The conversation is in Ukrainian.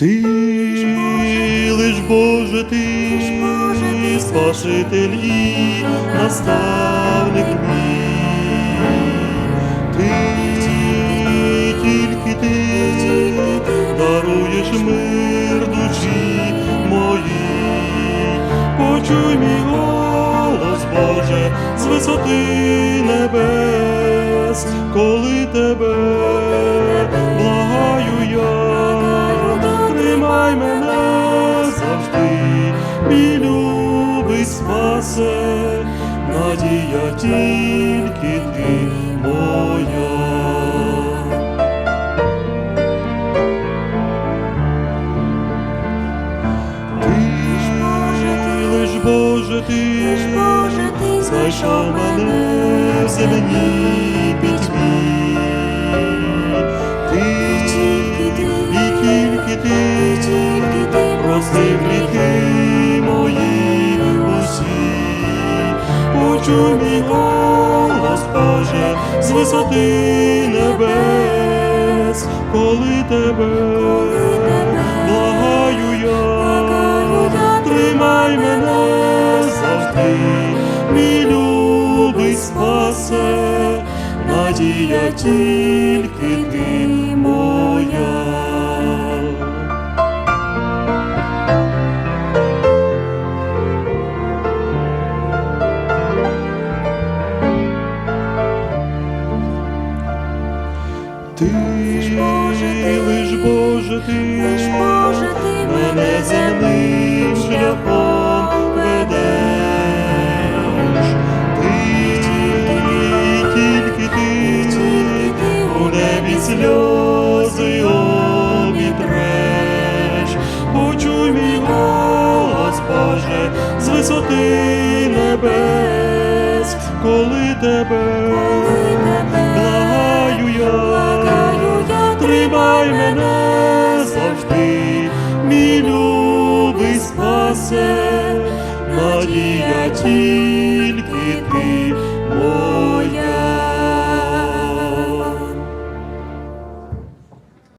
Ти лиш Боже, ти спаситель і наставник мій. Ти тільки ти даруєш мир душі моїй. Почуй мій голос, Боже, з висоти небес, коли тебе. Мій любий спасе, надія тільки ти моя. Ти лиш Боже, ти Боже, ти знайшов мене в земній Почуй мій голос, Боже, з висоти небес, коли тебе благаю я, тримай мене завжди, мій любий спасе, надія тільки ти Ти. Лиш Боже, ти Лиш Боже, ти. Мене земним шляхом ведеш. Ти. тільки ти у небі сльози обітреш. Почуй мій голос, Боже, з висоти небес, коли тебе Тримай мене завжди, мій любий спасе, надія ти